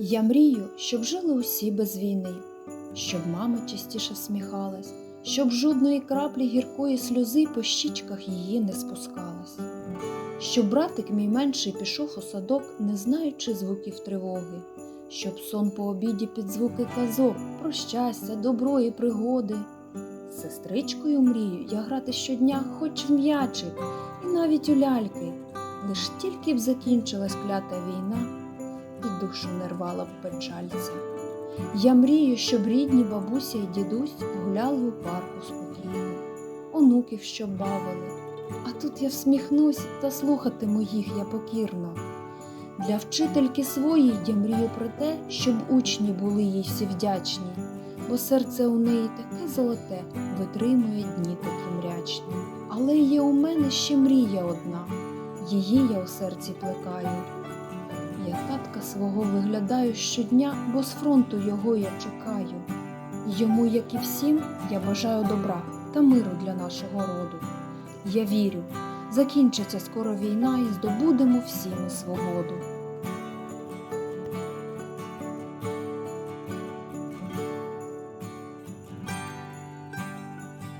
Я мрію, щоб жили усі без війни, щоб мама частіше сміхалась, щоб жодної краплі гіркої сльози по щічках її не спускалась. Щоб братик мій менший пішов у садок, не знаючи звуків тривоги, щоб сон по обіді під звуки казок про щастя, добро і пригоди. Сестричкою мрію я грати щодня, хоч в м'ячик, і навіть у ляльки. Лиш тільки б закінчилась клята війна, і душу не рвала в печальці. Я мрію, щоб рідні бабуся і дідусь гуляли у парку спокійно, онуків щоб бавили. А тут я всміхнусь та слухатиму їх я покірно. Для вчительки своїй я мрію про те, щоб учні були їй всі вдячні, бо серце у неї таке золоте, витримує дні такі мрячні. Але є у мене ще мрія одна, її я у серці плекаю. Я татка свого виглядаю щодня, бо з фронту його я чекаю. Йому, як і всім, я бажаю добра та миру для нашого роду. Я вірю, закінчиться скоро війна і здобудемо всі ми свободу.